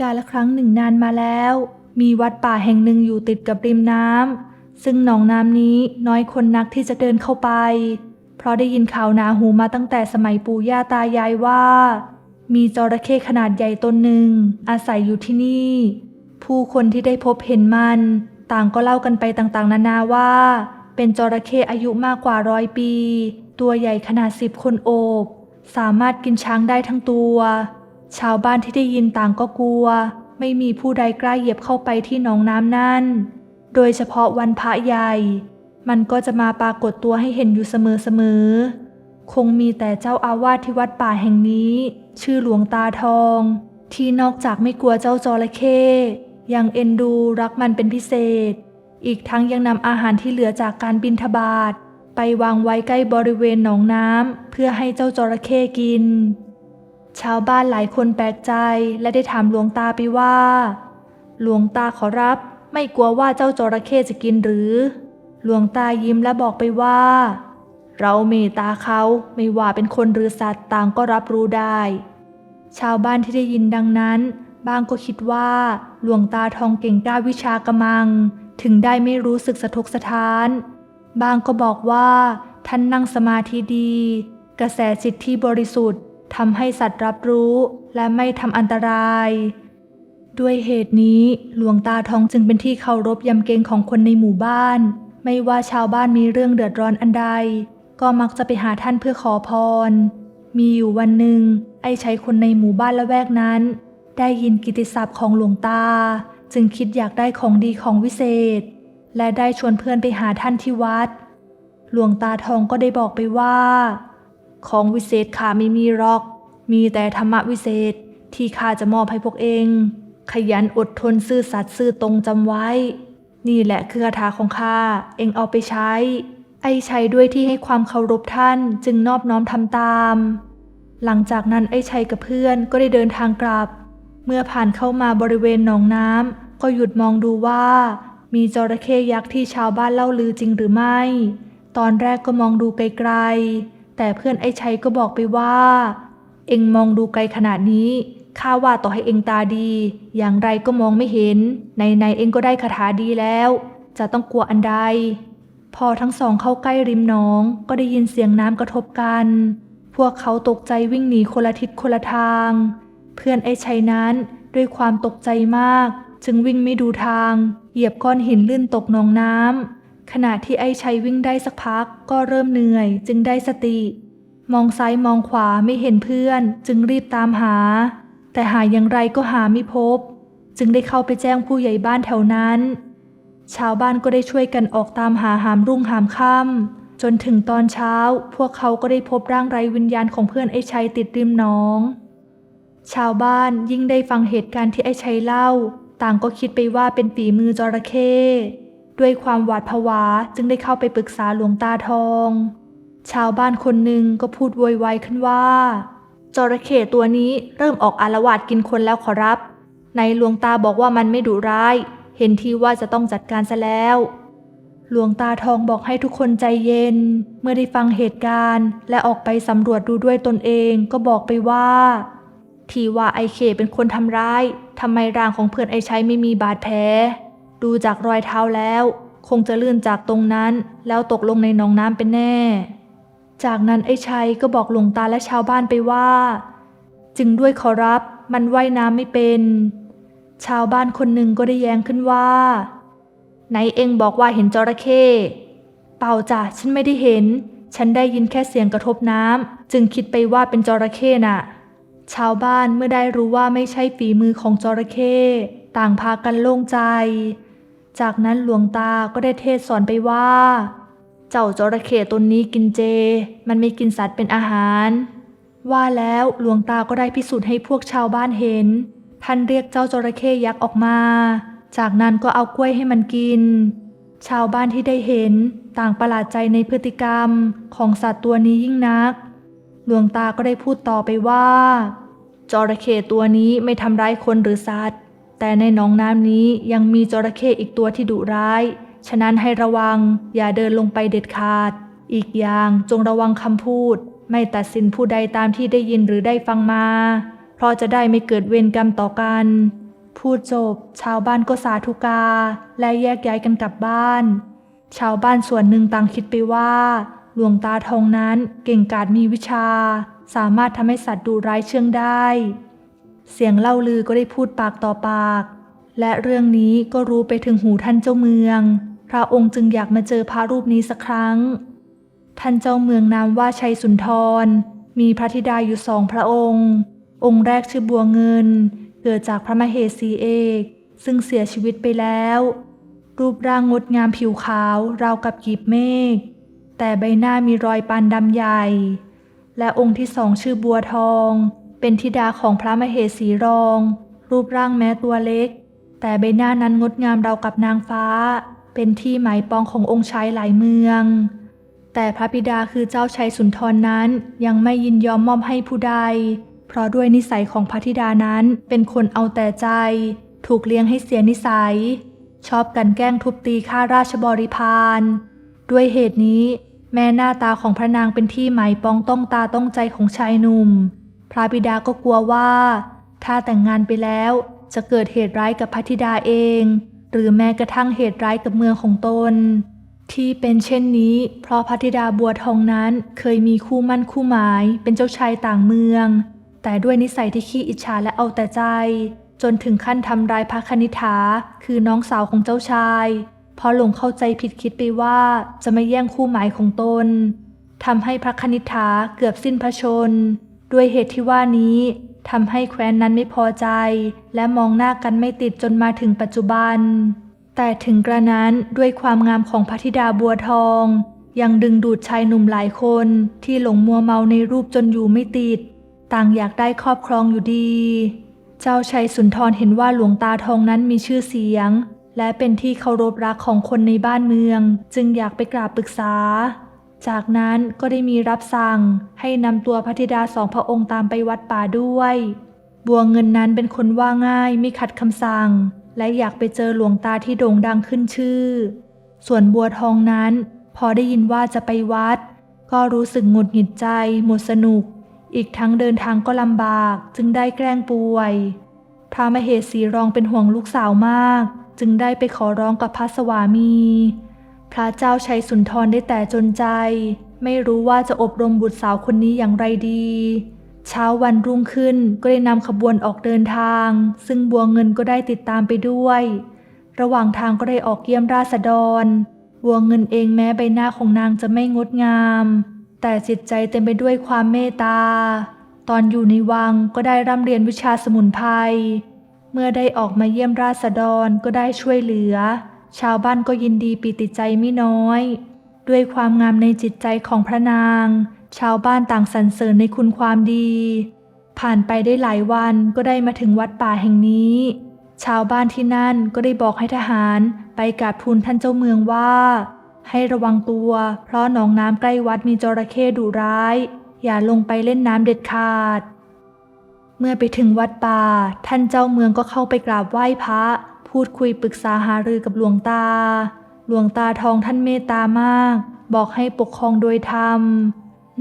กาละครั้งหนึ่งนานมาแล้ว มีวัดป่าแห่งหนึ่งอยู่ติดกับริมน้ำซึ่งหนองน้ำนี้น้อยคนนักที่จะเดินเข้าไป เพราะได้ยินข่าวหนาหูมาตั้งแต่สมัยปู่ย่าตายายว่า มีจระเข้ขนาดใหญ่ตนหนึ่ง อาศัยอยู่ที่นี่ ผู้คนที่ได้พบเห็นมัน ต่างก็เล่ากันไปต่างๆ นานาว่า เป็นจระเข้อายุมากกว่าร้อยปี ตัวใหญ่ขนาดสิบคนโอบ สามารถกินช้างได้ทั้งตัว ชาวบ้านที่ได้ยินต่างก็กลัว ไม่มีผู้ใดกล้าเหยียบเข้าไปที่หนองน้ำนั่น โดยเฉพาะวันพระใหญ่ มันก็จะมาปรากฏตัวให้เห็นอยู่เสมอๆ คงมีแต่เจ้าอาวาสที่วัดป่าแห่งนี้ ชื่อหลวงตาทอง ที่นอกจากไม่กลัวเจ้าจระเข้ยังเอ็นดูรักมันเป็นพิเศษ อีกทั้งยังนำอาหารที่เหลือจากการบินทบาทไปวางไว้ใกล้บริเวณหนองน้ำเพื่อให้เจ้าจระเข้กิน ชาวบ้านหลายคนแปลกใจและได้ถามหลวงตาไปว่า หลวงตาขอรับไม่กลัวว่าเจ้าจระเข้จะกินหรือ หลวงตายิ้มและบอกไปว่า เราเมตตาเขาไม่ว่าเป็นคนหรือสัตว์ต่างก็รับรู้ได้ ชาวบ้านที่ได้ยินดังนั้น บางก็คิดว่า หลวงตาทองเก่งกล้าวิชากำมัง ถึงได้ไม่รู้สึกสะทกสะท้าน บางก็บอกว่าท่านนั่งสมาธิดี กระแสจิตที่บริสุทธิ์ ทำให้สัตว์รับรู้และไม่ทำอันตราย ด้วยเหตุนี้หลวงตาทองจึงเป็นที่เคารพยำเกรงของคนในหมู่บ้าน ไม่ว่าชาวบ้านมีเรื่องเดือดร้อนอันใด ก็มักจะไปหาท่านเพื่อขอพร มีอยู่วันหนึ่ง ไอ้ชัยคนในหมู่บ้านละแวกนั้น ได้ยินกิตติศัพท์ของหลวงตา จึงคิดอยากได้ของดีของวิเศษ และได้ชวนเพื่อนไปหาท่านที่วัด หลวงตาทองก็ได้บอกไปว่า ของวิเศษข้าไม่มีหรอก มีแต่ธรรมะวิเศษที่ข้าจะมอบให้พวกเอง ขยันอดทนซื่อสัตย์ซื่อตรงจำไว้ นี่แหละคือคาถาของข้าเองเอาไปใช้ ไอ้ชัยด้วยที่ให้ความเคารพท่านจึงนอบน้อมทำตาม หลังจากนั้นไอ้ชัยกับเพื่อนก็ได้เดินทางกลับ เมื่อผ่านเข้ามาบริเวณหนองน้ำก็หยุดมองดูว่า มีจระเข้ยักษ์ที่ชาวบ้านเล่าลือจริงหรือไม่ ตอนแรกก็มองดูไกลๆ แต่เพื่อนไอ้ชัยก็บอกไปว่า เอ็งมองดูไกลขนาดนี้ข้าว่าต่อให้เอ็งตาดี อย่างไรก็มองไม่เห็น ในในเอ็งก็ได้คาถาดีแล้ว จะต้องกลัวอันใด พอทั้งสองเข้าใกล้ริมหนอง ก็ได้ยินเสียงน้ำกระทบกัน พวกเขาตกใจวิ่งหนีคนละทิศคนละทาง เพื่อนไอ้ชัยนั้นด้วยความตกใจมาก จึงวิ่งไม่ดูทาง เหยียบก้อนหินลื่นตกหนองน้ำ ขณะที่ไอ้ชัยวิ่งได้สักพักก็เริ่มเหนื่อยจึงได้สติ มองซ้ายมองขวาไม่เห็นเพื่อน จึงรีบตามหา แต่หาอย่างไรก็หาไม่พบ จึงได้เข้าไปแจ้งผู้ใหญ่บ้านแถวนั้น ชาวบ้านก็ได้ช่วยกันออกตามหาหามรุ่งหามค่ำจนถึงตอนเช้า พวกเขาก็ได้พบร่างไร้วิญญาณของเพื่อนไอ้ชัยติดริมหนอง ชาวบ้านยิ่งได้ฟังเหตุการณ์ที่ไอ้ชัยเล่า ต่างก็คิดไปว่าเป็นฝีมือจระเข้ ด้วยความหวาดผวาจึงได้เข้าไปปรึกษาหลวงตาทอง ชาวบ้านคนหนึ่งก็พูดโวยวายขึ้นว่าจระเข้ตัวนี้เริ่มออกอารวาสกินคนแล้วขอรับ ในหลวงตาบอกว่ามันไม่ดุร้าย เห็นทีว่าจะต้องจัดการซะแล้ว หลวงตาทองบอกให้ทุกคนใจเย็น เมื่อได้ฟังเหตุการณ์ และออกไปสำรวจดูด้วยตนเองก็บอกไปว่า ทีว่าไอเคเป็นคนทำร้ายทำไมร่างของเพื่อนไอชัยไม่มีบาดแผล ดูจากรอยเท้าแล้ว คงจะลื่นจากตรงนั้น แล้วตกลงในหนองน้ำเป็นแน่ จากนั้นไอ้ชัยก็บอกหลวงตาและชาวบ้านไปว่า จึงด้วยขอรับมันว่ายน้ำไม่เป็น ชาวบ้านคนหนึ่งก็ได้แย้งขึ้นว่า ไหนเองบอกว่าเห็นจระเข้ เปล่าจ้ะฉันไม่ได้เห็น ฉันได้ยินแค่เสียงกระทบน้ำจึงคิดไปว่าเป็นจระเข้น่ะ ชาวบ้านเมื่อได้รู้ว่าไม่ใช่ฝีมือของจระเข้ต่างพากันโล่งใจ จากนั้นหลวงตาก็ได้เทศสอนไปว่า เจ้าจระเข้ตนนี้กินเจ มันไม่กินสัตว์เป็นอาหาร ว่าแล้วหลวงตาก็ได้พิสูจน์ให้พวกชาวบ้านเห็น ท่านเรียกเจ้าจระเข้ยักษ์ออกมา จากนั้นก็เอากล้วยให้มันกิน ชาวบ้านที่ได้เห็นต่างประหลาดใจในพฤติกรรมของสัตว์ตัวนี้ยิ่งนัก หลวงตาก็ได้พูดต่อไปว่าจระเข้ตัวนี้ไม่ทำร้ายคนหรือสัตว์ แต่ในหนองน้ำนี้ยังมีจระเข้อีกตัวที่ดุร้าย ฉะนั้นให้ระวัง อย่าเดินลงไปเด็ดขาด อีกอย่างจงระวังคำพูด ไม่ตัดสินผู้ใดตามที่ได้ยินหรือได้ฟังมา เพราะจะได้ไม่เกิดเวรกรรมต่อกัน พูดจบ ชาวบ้านก็สาธุกา และแยกย้ายกันกลับบ้าน ชาวบ้านส่วนหนึ่งต่างคิดไปว่า หลวงตาทองนั้นเก่งกาจมีวิชา สามารถทำให้สัตว์ดูร้ายเชื่องได้ เสียงเล่าลือก็ได้พูดปากต่อปาก และเรื่องนี้ก็รู้ไปถึงหูท่านเจ้าเมือง พระองค์จึงอยากมาเจอพระรูปนี้สักครั้ง ท่านเจ้าเมืองนามว่าชัยสุนทร มีพระธิดาอยู่สองพระองค์ องค์แรกชื่อบัวเงิน เกิดจากพระมเหสีเอก ซึ่งเสียชีวิตไปแล้ว รูปร่างงดงามผิวขาวราวกับกีบเมฆ แต่ใบหน้ามีรอยปานดำใหญ่ และองค์ที่สองชื่อบัวทอง เป็นธิดาของพระมเหสีรอง รูปร่างแม้ตัวเล็ก แต่ใบหน้านั้นงดงามราวกับนางฟ้า เป็นที่หมายปองขององค์ชายหลายเมือง แต่พระบิดาคือเจ้าชัยสุนทรนนั้นยังไม่ยินยอมมอบให้ผู้ใด เพราะด้วยนิสัยของพระธิดานั้นเป็นคนเอาแต่ใจ ถูกเลี้ยงให้เสียนิสัย ชอบกันแกล้งทุบตีข้าราชบริพารด้วยเหตุนี้แม้หน้าตาของพระนางเป็นที่หมายปองต้องตาต้องใจของชายหนุ่ม พระบิดาก็กลัวว่า ถ้าแต่งงานไปแล้วจะเกิดเหตุร้ายกับพระธิดาเอง หรือแม้กระทั่งเหตุร้ายกับเมืองของตน ที่เป็นเช่นนี้ เพราะพระธิดาบัวทองนั้นเคยมีคู่มั่นคู่หมายเป็นเจ้าชายต่างเมือง แต่ด้วยนิสัยที่ขี้อิจฉาและเอาแต่ใจ จนถึงขั้นทำร้ายพระคณิษฐาคือน้องสาวของเจ้าชายเพราะหลงเข้าใจผิดคิดไปว่าจะไม่แย่งคู่หมายของตนทำให้พระคณิษฐาเกือบสิ้นพระชน ด้วยเหตุที่ว่านี้ทำให้แคว้นนั้นไม่พอใจ และมองหน้ากันไม่ติดจนมาถึงปัจจุบัน แต่ถึงกระนั้นด้วยความงามของพระธิดาบัวทอง ยังดึงดูดชายหนุ่มหลายคนที่หลงมัวเมาในรูปจนอยู่ไม่ติด ต่างอยากได้ครอบครองอยู่ดี เจ้าชัยสุนทรเห็นว่าหลวงตาทองนั้นมีชื่อเสียง และเป็นที่เคารพรักของคนในบ้านเมือง จึงอยากไปกราบปรึกษา จากนั้นก็ได้มีรับสั่งให้นำตัวพระธิดาสองพระองค์ตามไปวัดป่าด้วย บัวเงินนั้นเป็นคนว่าง่ายไม่ขัดคำสั่ง และอยากไปเจอหลวงตาที่โด่งดังขึ้นชื่อ ส่วนบัวทองนั้น พอได้ยินว่าจะไปวัด ก็รู้สึกหงุดหงิดใจ หมดสนุก อีกทั้งเดินทางก็ลำบากจึงได้แกล้งป่วยพระมเหสีรองเป็นห่วงลูกสาวมาก จึงได้ไปขอร้องกับพระสวามี พระเจ้าชัยสุนทรได้แต่จนใจ ไม่รู้ว่าจะอบรมบุตรสาวคนนี้อย่างไรดี เช้าวันรุ่งขึ้นก็ได้นำขบวนออกเดินทาง ซึ่งบัวเงินก็ได้ติดตามไปด้วย ระหว่างทางก็ได้ออกเยี่ยมราษฎร บัวเงินเองแม้ใบหน้าของนางจะไม่งดงาม แต่จิตใจเต็มไปด้วยความเมตตา ตอนอยู่ในวังก็ได้ร่ำเรียนวิชาสมุนไพร เมื่อได้ออกมาเยี่ยมราษฎรก็ได้ช่วยเหลือ ชาวบ้านก็ยินดีปีติใจไม่น้อย ด้วยความงามในจิตใจของพระนาง ชาวบ้านต่างสรรเสริญในคุณความดี ผ่านไปได้หลายวันก็ได้มาถึงวัดป่าแห่งนี้ ชาวบ้านที่นั่นก็ได้บอกให้ทหารไปกราบทูลท่านเจ้าเมืองว่า ให้ระวังตัว เพราะหนองน้ำใกล้วัดมีจระเข้ดุร้าย อย่าลงไปเล่นน้ำเด็ดขาด เมื่อไปถึงวัดป่า ท่านเจ้าเมืองก็เข้าไปกราบไหว้พระ พูดคุยปรึกษาหารือกับหลวงตา หลวงตาทองท่านเมตตามาก บอกให้ปกครองโดยธรรม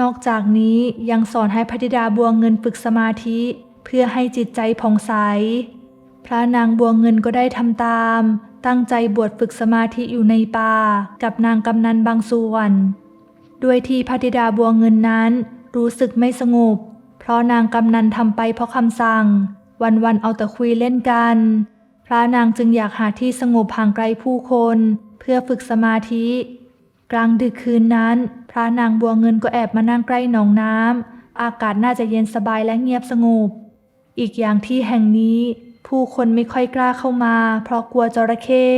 นอกจากนี้ยังสอนให้พระธิดาบัวเงินฝึกสมาธิ เพื่อให้จิตใจผ่องใส พระนางบัวเงินก็ได้ทำตาม ตั้งใจบวชฝึกสมาธิอยู่ในป่า กับนางกำนันบางส่วน ด้วยที่พระธิดาบัวเงินนั้นรู้สึกไม่สงบ เพราะนางกำนันทำไปเพราะคำสั่ง วันๆเอาแต่คุยเล่นกัน ระนางจึงอยากหาที่สงบห่างไกลผู้คน เพื่อฝึกสมาธิ กลางดึกคืนนั้น พระนางบัวเงินก็แอบมานั่งใกล้หนองน้ำอากาศน่าจะเย็นสบายและเงียบสงบ อีกอย่างที่แห่งนี้ ผู้คนไม่ค่อยกล้าเข้ามา เพราะกลัวจระเข้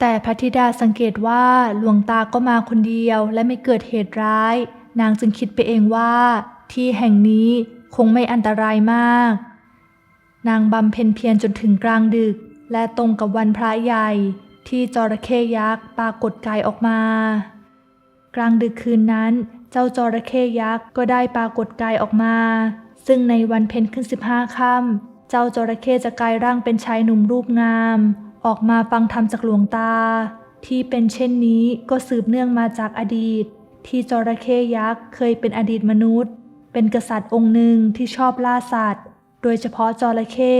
แต่พระธิดาสังเกตว่าหลวงตาก็มาคนเดียวและไม่เกิดเหตุร้าย นางจึงคิดไปเองว่า ที่แห่งนี้คงไม่อันตรายมาก นางบำเพ็ญเพียรจนถึงกลางดึก และตรงกับวันพระใหญ่ที่จระเข้ยักษ์ปรากฏกายออกมา กลางดึกคืนนั้น เจ้าจระเข้ยักษ์ก็ได้ปรากฏกายออกมา ซึ่งในวันเพ็ญขึ้นสิบห้าค่ำเจ้าจระเข้จะกลายร่างเป็นชายหนุ่มรูปงาม ออกมาฟังธรรมจากหลวงตา ที่เป็นเช่นนี้ก็สืบเนื่องมาจากอดีต ที่จระเข้ยักษ์เคยเป็นอดีตมนุษย์ เป็นกษัตริย์องค์หนึ่งที่ชอบล่าสัตว์ โดยเฉพาะจระเข้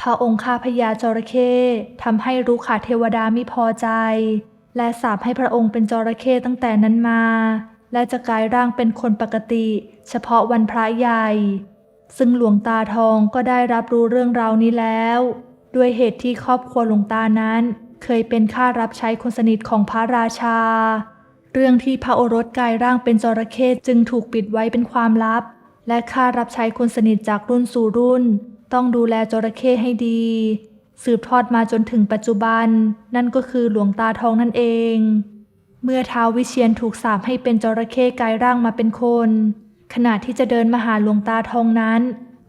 พระองค์ข้าพญาจระเข้ทำให้รู้ขาเทวดาไม่พอใจ และสาปให้พระองค์เป็นจระเข้ตั้งแต่นั้นมา และจะกลายร่างเป็นคนปกติ เฉพาะวันพระใหญ่ ซึ่งหลวงตาทองก็ได้รับรู้เรื่องราวนี้แล้ว ด้วยเหตุที่ครอบครัวหลวงตานั้น เคยเป็นข้ารับใช้คนสนิทของพระราชา เรื่องที่พระโอรสกลายร่างเป็นจระเข้จึงถูกปิดไว้เป็นความลับ และข้ารับใช้คนสนิทจากรุ่นสู่รุ่น ต้องดูแลจระเข้ให้ดี สืบทอดมาจนถึงปัจจุบัน นั่นก็คือหลวงตาทองนั่นเอง เมื่อท้าววิเชียนถูกสาปให้เป็นจระเข้กายร่างมาเป็นคน ขณะที่จะเดินมาหาหลวงตาทองนั้น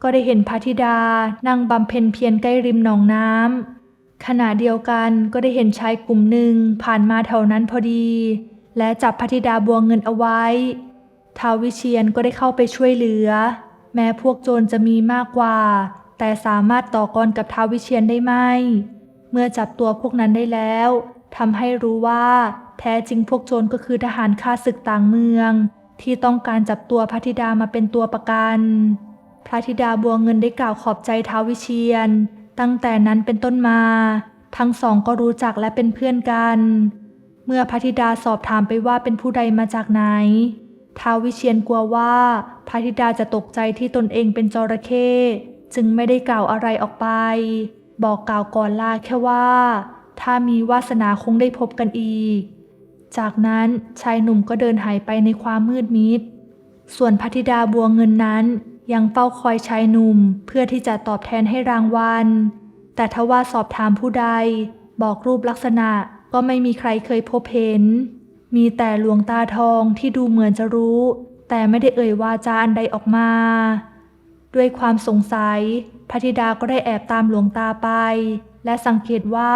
ก็ได้เห็นพระธิดานั่งบำเพ็ญเพียรใกล้ริมหนองน้ำขณะเดียวกันก็ได้เห็นชายกลุ่มหนึ่งผ่านมาแถวนั้นพอดี และจับพระธิดาบัวเงินเอาไว้ท้าววิเชียนก็ได้เข้าไปช่วยเหลือ แม้พวกโจรจะมีมากกว่า แต่สามารถต่อกรกับท้าววิเชียนได้ไหม เมื่อจับตัวพวกนั้นได้แล้วทำให้รู้ว่า แท้จริงพวกโจรก็คือทหารข้าศึกต่างเมือง ที่ต้องการจับตัวพระธิดามาเป็นตัวประกัน พระธิดาบัวเงินได้กล่าวขอบใจท้าววิเชียน ตั้งแต่นั้นเป็นต้นมา ทั้งสองก็รู้จักและเป็นเพื่อนกัน เมื่อพระธิดาสอบถามไปว่าเป็นผู้ใดมาจากไหนท้าววิเชียนกลัวว่าพระธิดาจะตกใจที่ตนเองเป็นจระเข้ จึงไม่ได้กล่าวอะไรออกไป บอกกล่าวก่อนลาแค่ว่า ถ้ามีวาสนาคงได้พบกันอีก จากนั้นชายหนุ่มก็เดินหายไปในความมืดมิด ส่วนพระธิดาบัวเงินนั้น ยังเฝ้าคอยชายหนุ่มเพื่อที่จะตอบแทนให้รางวัล แต่ทว่าสอบถามผู้ใด บอกรูปลักษณะก็ไม่มีใครเคยพบเห็น มีแต่หลวงตาทองที่ดูเหมือนจะรู้ แต่ไม่ได้เอ่ยวาจาอันใดออกมา ด้วยความสงสัย พระธิดาก็ได้แอบตามหลวงตาไป และสังเกตว่า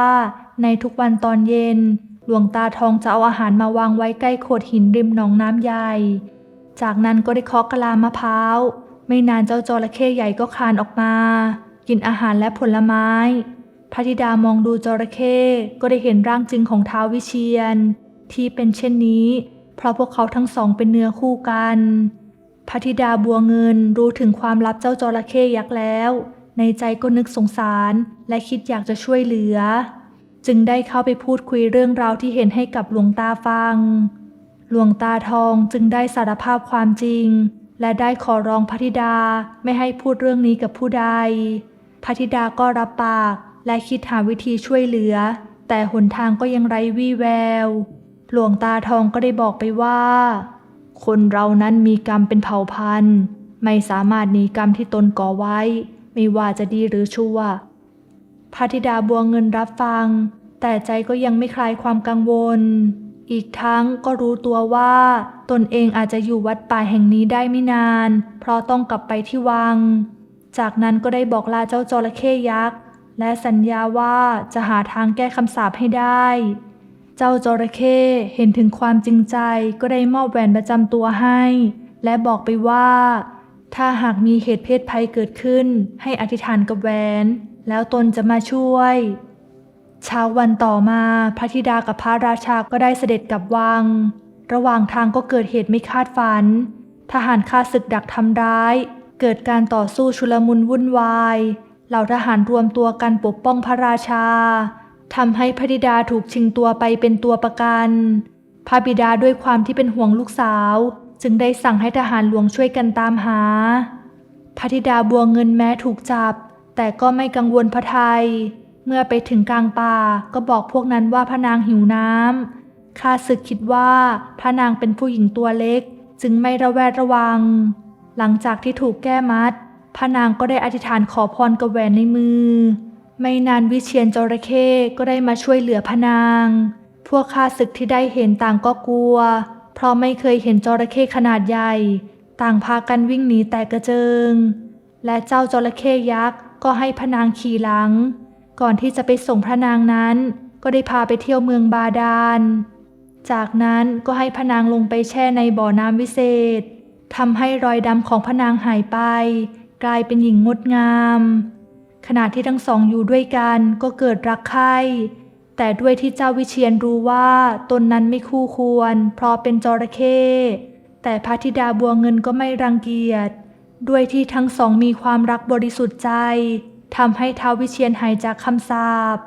ในทุกวันตอนเย็น หลวงตาทองจะเอาอาหารมาวางไว้ใกล้โขดหินริมหนองน้ำใหญ่ จากนั้นก็ได้เคาะกะลามะพร้าว ไม่นานเจ้าจระเข้ใหญ่ก็คลานออกมา กินอาหารและผลไม้ พระธิดามองดูจระเข้ก็ได้เห็นร่างจริงของท้าววิเชียน ที่เป็นเช่นนี้ เพราะพวกเขาทั้งสองเป็นเนื้อคู่กัน พระธิดาบัวเงินรู้ถึงความลับเจ้าจระเข้ยักษ์แล้ว ในใจก็นึกสงสารและคิดอยากจะช่วยเหลือ จึงได้เข้าไปพูดคุยเรื่องราวที่เห็นให้กับหลวงตาฟัง หลวงตาทองจึงได้สารภาพความจริง และได้ขอร้องพระธิดาไม่ให้พูดเรื่องนี้กับผู้ใดพระธิดาก็รับปากและคิดหาวิธีช่วยเหลือ แต่หนทางก็ยังไร้วี่แวว หลวงตาทองก็ได้บอกไปว่า คนเรานั้นมีกรรมเป็นเผ่าพันธุ์ ไม่สามารถหนีกรรมที่ตนก่อไว้ ไม่ว่าจะดีหรือชั่วพระธิดาบัวเงินรับฟัง แต่ใจก็ยังไม่คลายความกังวล อีกทั้งก็รู้ตัวว่า ตนเองอาจจะอยู่วัดป่าแห่งนี้ได้ไม่นาน เพราะต้องกลับไปที่วัง จากนั้นก็ได้บอกลาเจ้าจระเข้ยักษ์ และสัญญาว่าจะหาทางแก้คำสาปให้ได้ เจ้าจระเข้เห็นถึงความจริงใจก็ได้มอบแหวนประจำตัวให้ และบอกไปว่า ถ้าหากมีเหตุเพศภัยเกิดขึ้น ให้อธิษฐานกับแหวน แล้วตนจะมาช่วยเช้าวันต่อมาพระธิดากับพระราชาก็ได้เสด็จกลับวัง ระหว่างทางก็เกิดเหตุไม่คาดฝัน ทหารข้าศึกดักทำร้าย เกิดการต่อสู้ชุลมุนวุ่นวาย เหล่าทหารรวมตัวกันปกป้องพระราชา ทำให้พระธิดาถูกชิงตัวไปเป็นตัวประกัน พระบิดาด้วยความที่เป็นห่วงลูกสาว จึงได้สั่งให้ทหารหลวงช่วยกันตามหา พระธิดาบัวเงินแม้ถูกจับ แต่ก็ไม่กังวลพระทยัยเมื่อไปถึงกลางป่าก็บอกพวกนั้นว่าพระนางหิวน้ำข้าศึกคิดว่าพระนางเป็นผู้หญิงตัวเล็ก จึงไม่ระแวดระวัง หลังจากที่ถูกแก้มัดพระนางก็ได้อธิษฐานขอพรกับแหวนในมือ ไม่นานวิเชียนจระเข้ก็ได้มาช่วยเหลือพระนาง พวกข้าศึกที่ได้เห็นต่างก็กลัว เพราะไม่เคยเห็นจระเข้ขนาดใหญ่ ต่างพากันวิ่งหนีแต่กระเจิง และเจ้าจระเข้ยักษ์ก็ให้พระนางขี่หลัง ก่อนที่จะไปส่งพระนางนั้น ก็ได้พาไปเที่ยวเมืองบาดาล จากนั้นก็ให้พระนางลงไปแช่ในบ่อน้ำวิเศษทำให้รอยดำของพระนางหายไป กลายเป็นหญิงงดงาม ขณะที่ทั้งสองอยู่ด้วยกันก็เกิดรักใคร่แต่ด้วยที่เจ้าวิเชียนรู้ว่าตนนั้นไม่คู่ควร เพราะเป็นจระเข้แต่พระธิดาบัวเงินก็ไม่รังเกียจ ด้วยที่ทั้งสองมีความรักบริสุทธิ์ใจทำให้ท้าววิเชียนหายจากคำสาป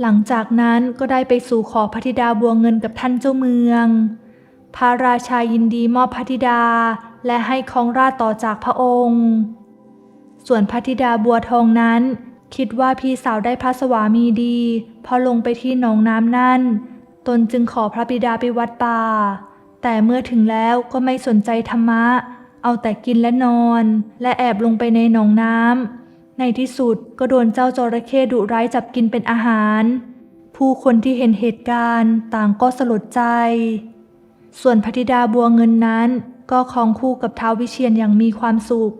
หลังจากนั้นก็ได้ไปสู่ขอพระธิดาบัวเงินกับท่านเจ้าเมือง พระราชายินดีมอบพระธิดาและให้ครองราชต่อจากพระองค์ ส่วนพระธิดาบัวทองนั้น คิดว่าพี่สาวได้พระสวามีดี พอลงไปที่หนองน้ำนั่น ตนจึงขอพระบิดาไปวัดป่า แต่เมื่อถึงแล้วก็ไม่สนใจธรรมะ เอาแต่กินและนอน และแอบลงไปในหนองน้ำในที่สุดก็โดนเจ้าจระเข้ดุร้ายจับกินเป็นอาหาร ผู้คนที่เห็นเหตุการณ์ต่างก็สลดใจ ส่วนพระธิดาบัวเงินนั้น ก็คองคู่กับท้าววิเชียนอย่างมีความสุข